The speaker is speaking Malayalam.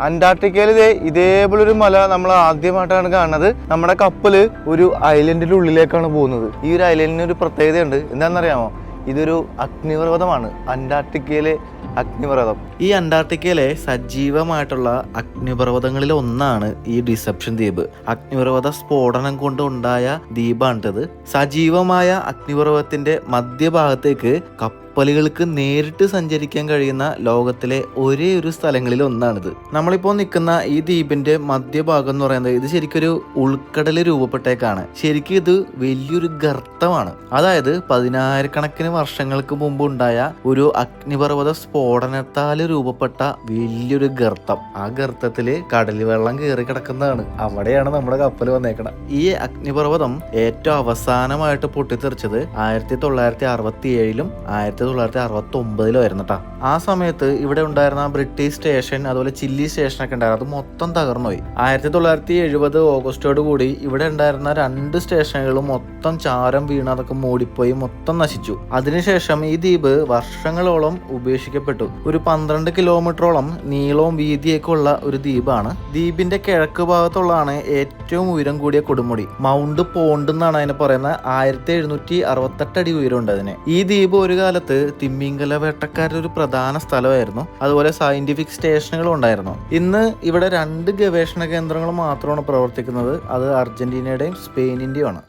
അന്റാർട്ടിക്കയിൽ ഇതേ ഇതേപോലെ ഒരു മല നമ്മൾ ആദ്യമായിട്ടാണ് കാണുന്നത്. നമ്മുടെ കപ്പൽ ഒരു ഐലൻഡിന്റെ ഉള്ളിലേക്കാണ് പോകുന്നത്. ഈ ഒരു ഐലൻഡിന് ഒരു പ്രത്യേകതയുണ്ട്. എന്താണെന്നറിയാമോ? ഇതൊരു അഗ്നിപർവതമാണ്. അന്റാർട്ടിക്കയിലെ അഗ്നിപർവതം. ഈ അന്റാർട്ടിക്കയിലെ സജീവമായിട്ടുള്ള അഗ്നിപർവതങ്ങളിൽ ഒന്നാണ് ഈ ഡിസപ്ഷൻ ദ്വീപ്. അഗ്നിപർവത സ്ഫോടനം കൊണ്ട് ഉണ്ടായ ദ്വീപാണിത്. സജീവമായ അഗ്നിപർവതത്തിന്റെ മധ്യഭാഗത്തേക്ക് കപ്പലുകൾക്ക് നേരിട്ട് സഞ്ചരിക്കാൻ കഴിയുന്ന ലോകത്തിലെ ഒരേ ഒരു സ്ഥലങ്ങളിൽ ഒന്നാണിത്. നമ്മളിപ്പോൾ നിൽക്കുന്ന ഈ ദ്വീപിന്റെ മധ്യഭാഗം എന്ന് പറയുന്നത് ഇത് ശരിക്കൊരു ഉൾക്കടൽ രൂപപ്പെട്ടേക്കാണ്. ശരിക്കും ഇത് വലിയൊരു ഗർത്തമാണ്. അതായത് പതിനായിരക്കണക്കിന് വർഷങ്ങൾക്ക് മുമ്പ് ഉണ്ടായ ഒരു അഗ്നിപർവത സ്ഫോടനത്താൽ രൂപപ്പെട്ട വലിയൊരു ഗർത്തം. ആ ഗർത്തത്തിൽ കടൽ വെള്ളം കയറി കിടക്കുന്നതാണ്. അവിടെയാണ് നമ്മുടെ കപ്പൽ വന്നേക്കണം ഈ അഗ്നിപർവതം ഏറ്റവും അവസാനമായിട്ട് പൊട്ടിത്തെറിച്ചത് ആയിരത്തി തൊള്ളായിരത്തി അറുപത്തി ഏഴിലും ആയിരത്തി തൊള്ളായിരത്തി അറുപത്തി ഒമ്പതിലും ആയിരുന്നു കേട്ടോ ആ സമയത്ത് ഇവിടെ ഉണ്ടായിരുന്ന ബ്രിട്ടീഷ് സ്റ്റേഷൻ അതുപോലെ ചില്ലി സ്റ്റേഷൻ ഒക്കെ ഉണ്ടായിരുന്നു. അത് മൊത്തം തകർന്നുപോയി. ആയിരത്തി തൊള്ളായിരത്തി എഴുപത് ഓഗസ്റ്റോട് കൂടി ഇവിടെ ഉണ്ടായിരുന്ന രണ്ട് സ്റ്റേഷനുകളും മൊത്തം ചാരം വീണ് അതൊക്കെ മൂടിപ്പോയി മൊത്തം നശിച്ചു. അതിനുശേഷം ഈ ദ്വീപ് വർഷങ്ങളോളം ഉപേക്ഷിക്കപ്പെട്ടു. ഒരു പന്ത്രണ്ട് കിലോമീറ്ററോളം നീളവും വീതിയൊക്കെ ഉള്ള ഒരു ദ്വീപാണ്. ദ്വീപിന്റെ കിഴക്ക് ഭാഗത്തുള്ളതാണ് ഏറ്റവും ഉയരം കൂടിയ കൊടുമുടി. മൗണ്ട് പോണ്ട് എന്നാണ് അതിനെ പറയുന്നത്. ആയിരത്തി എഴുന്നൂറ്റി അറുപത്തെട്ട് അടി ഉയരമുണ്ട് അതിന്. ഈ ദ്വീപ് ഒരു കാലത്ത് തിമ്മിങ്കല വേട്ടക്കാരുടെ ഒരു പ്രധാന സ്ഥലമായിരുന്നു. അതുപോലെ സയന്റിഫിക് സ്റ്റേഷനുകളും ഉണ്ടായിരുന്നു. ഇന്ന് ഇവിടെ രണ്ട് ഗവേഷണ കേന്ദ്രങ്ങൾ മാത്രമാണ് പ്രവർത്തിക്കുന്നത്. അത് അർജന്റീനയുടെയും സ്പെയിനിന്റെയും ആണ്